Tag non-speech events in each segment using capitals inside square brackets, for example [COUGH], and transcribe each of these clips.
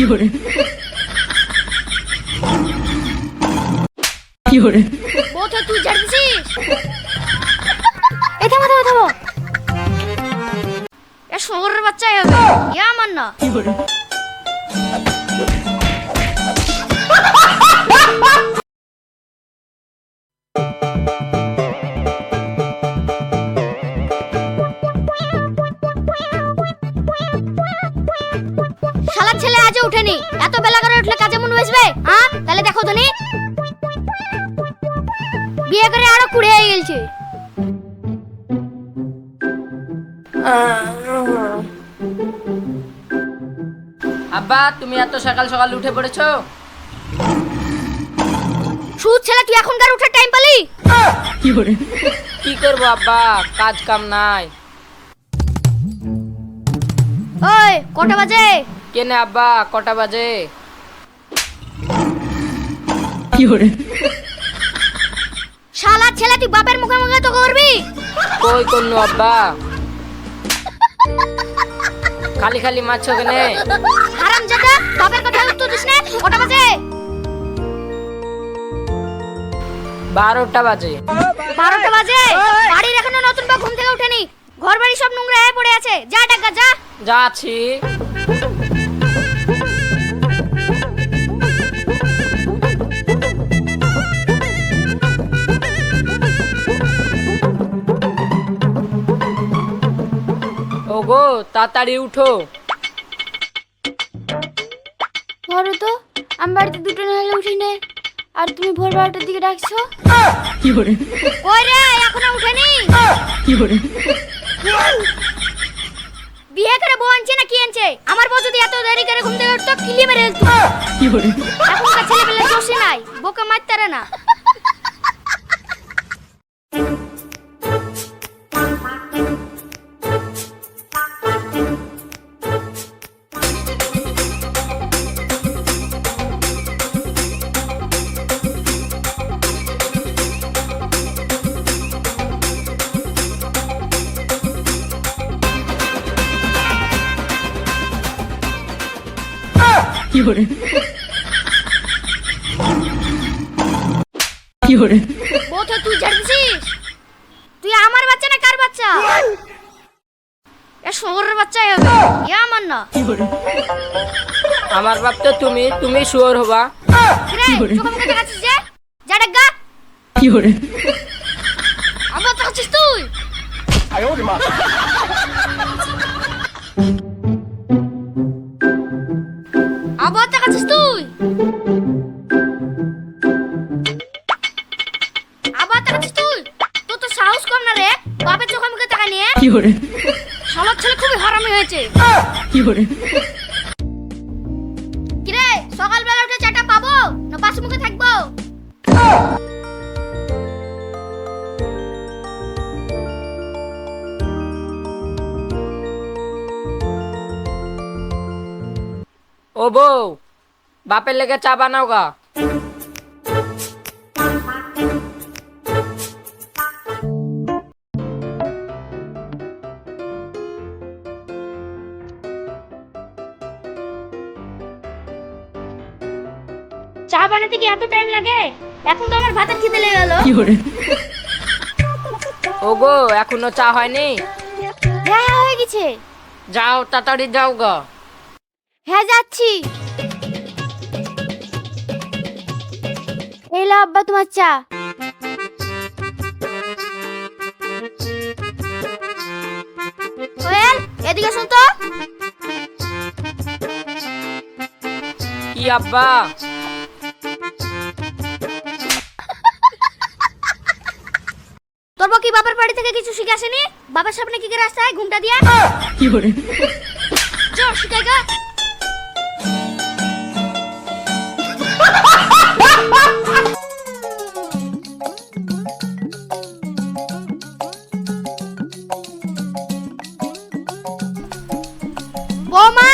有人，有人， বউটা তুই জানছিস এই থামো থামো থামো এ শহরের বাচ্চাই হবে এ আমার না 有人， কেন কুড়ে হয়ে গেছে আব্বা তুমি এত সকাল সকাল উঠে পড়েছো? সুদ ছেলে তুই এখনকার উঠার টাইম পালি? কি করব আব্বা? কাজ কাম নাই। ওই কটা বাজে? কেনে আব্বা কটা বাজে? কি 人，শালার ছেলে তুই বাপের মুখে মুখে তো করবি? কই করনু আব্বা? খালি খালি মারছো কেনে হারাম জাদা বাপের কথা উত্তর দিস না কটা বাজে? বারোটা বাজে। বারোটা বাজে? বাড়ির এখনও নতুন বা ঘুম থেকে উঠেনি ঘর বাড়ি সব নোংরা হয়ে পড়ে আছে। যা টাকা যা। যাচ্ছি। গো তাড়াতাড়ি উঠো। ধরো তো আমি বাড়িতে দুটো না হলে উঠি নে আর তুমি ভোর বারোটার দিকে ডাকছো? কি করে ওই রে এখনও উঠেনি? কি করে বিয়ে করে বউ আনছে না কি আনছে? আমার বউ যদি এত দেরি করে ঘুম থেকে উঠতো কিলি মেরে দিত কি করে এখনকার ছেলেপেলে দোষী নাই বোকা মারতে না। 有人，有人， বউটা তুই জানছিস তুই আমার বাচ্চা না কার বাচ্চা এ শহরের বাচ্চাই হবে এ আমার না 有人， আমার বাপ তো তুমি তুমি শুয়োর হবা রে কি করে? চোখে মুখে দেখাচ্ছিস যে যা ডাকা 有人， আবার দেখাচ্ছিস তুই আবার কি করে? শালার ছেলে খুবই হারামি হয়েছে। কি করে? কিরে সকালবেলা উঠে চাটা পাবো না পাশে মুখে থাকব? ও বউ বাপের লেগে চা বানাও গা। চা বানাতে কি এত টাইম লাগে? এখন তো আমার ভাতের খিদে লেগে গেল，ওগো এখনও চা হয়নি? হ্যাঁ হ্যাঁ হয়ে গেছে। যাও তাড়াতাড়ি যাও গো। হ্যাঁ যাচ্ছি। এই লো আব্বা তোমার চা। কোয়েল এদিকে শুন তো। কি আব্বা? বাবার বাড়ি থেকে কিছু শিখে আসেনি? বাবার সামনে কি করে আসতে হয়? ঘুমটা দিয়ে 有人，চল শিখাই গা। বৌমা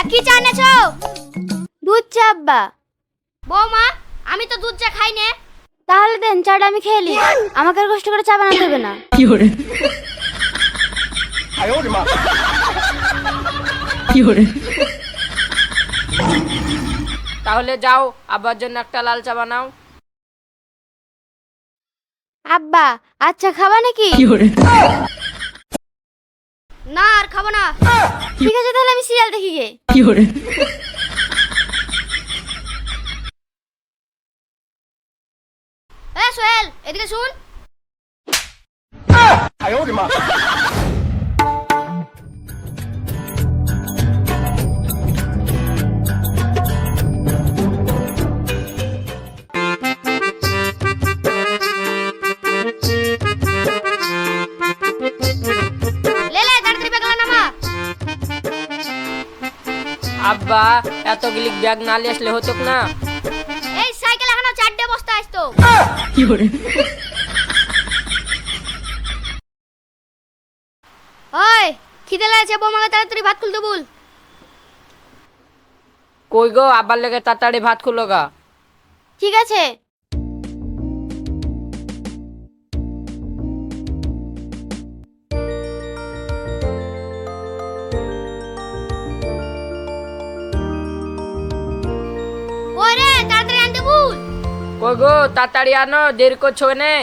এক কি চা এনেছো? দুধ চা আব্বা। বৌমা আমি তো দুধ চা খাই না তাহলে দেন চাটা আমি খেয়ে নিই। আমাকে আর কষ্ট করে চা বানাতে দেবে না। কি করে কি ওরে? তাহলে যাও আব্বার জন্য একটা লাল চা বানাও। আব্বা আচ্ছা খাবা নাকি? কি করে না আর খাব না। ঠিক আছে তাহলে আমি সিরিয়াল দেখি গে। কি করে এ সোহেল এদিকে শুন। আব্বা এতগুলি ব্যাগ না নিয়ে আসলে হতো না? ওই খিদে লাগছে বৌমাকে তাড়াতাড়ি ভাত খুলতে বল। কই গো আবার লেগে তাড়াতাড়ি ভাত খুলো গা। ঠিক আছে ওগো তাড়াতাড়ি আনো দেরি করছ নে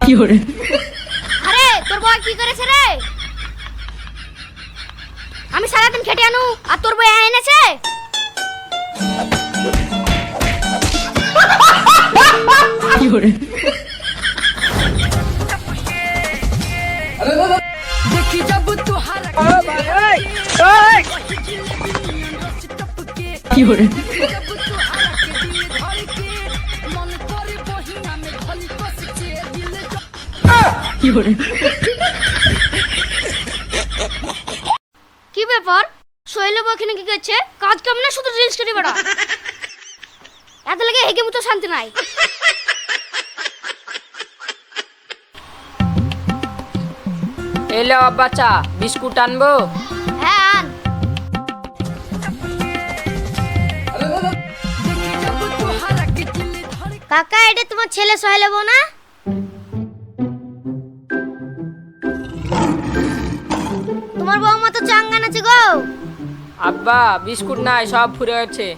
কি হরে আরে তোর বউ কি করেছে রে? আমি সারাদিন খেটে আনু আর তোর বউ এনেছে? কি হরে কি কি ব্যাপার? শৈল বখিনে কি করছে? কাজ কেমন শুধু রিলস করে বেড়া এত লাগে হেগে মতো শান্তি নাই। এলো বাচ্চা বিস্কুট আনব? কাকা এটা তোমার ছেলে সহেলব না? তোমার বৌমা তো চাঙ্গান আছে গো। আব্বা বিস্কুট নাই সব ফুরে. [LAUGHS]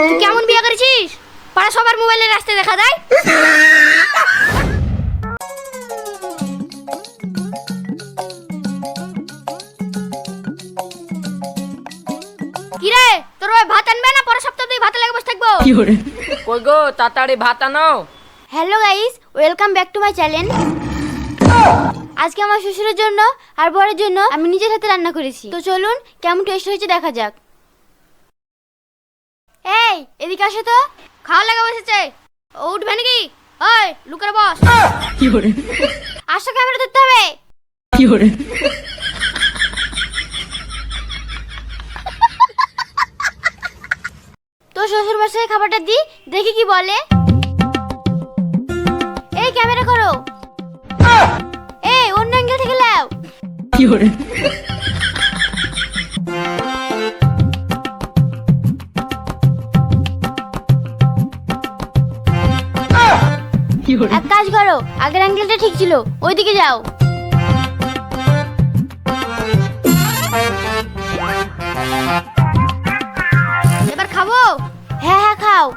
তুই কেমন বিয়ে করেছিস? পাড়া সবার মোবাইলে রাস্তায় দেখা যায়? তাড়াতাড়ি ভাত আনো hello guys welcome back to my channel আজকে আমার শ্বশুরের জন্য আর বরের জন্য আমি নিজের হাতে রান্না করেছি। তো চলুন কেমন টেস্ট হয়েছে দেখা যাক। এই এদিকে আসো তো। খাওয়া লাগা বসেছে। ও উঠবে নাকি? ওই লুকের বস，আসো ক্যামেরা ধরতে হবে। শ্বশুর মশাই খাবারটা দি দেখি কি বলে। এই ক্যামেরা করো। এই অন্য অ্যাঙ্গেল থেকে লাও কি করে এক কাজ করো আগের অ্যাঙ্গেলটা ঠিক ছিল ওইদিকে যাও। খাও।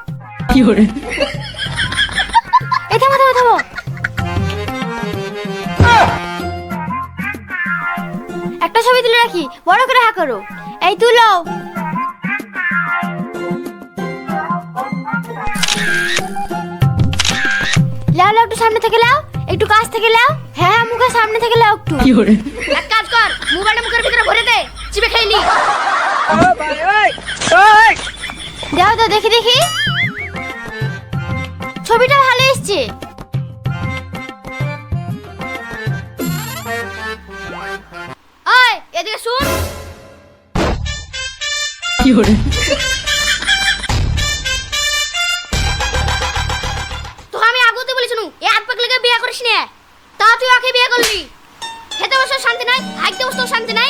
কি করে এ থামো থামো থামো। একটা ছবি তুলে রাখি বড় করে হা করো। এই তুলো। লাও লাও একটু সামনে থেকে লাও একটু কাছ থেকে লাও। হ্যাঁ, হ্যাঁ মুখের সামনে থেকে লাও একটু। এক কাজ কর মোবাইলটা মুখের ভিতরে ভরে দে চিবে খেয়ে নি। তো দেখি দেখি। ছবিটা ভালো এসছে। আমি আগতে এ আট পাক লেগে বিয়ে করিস নে। তা তুই ওকে বিয়ে করলি। খেতে বসে শান্তি নাই খাইতে শান্তি নাই।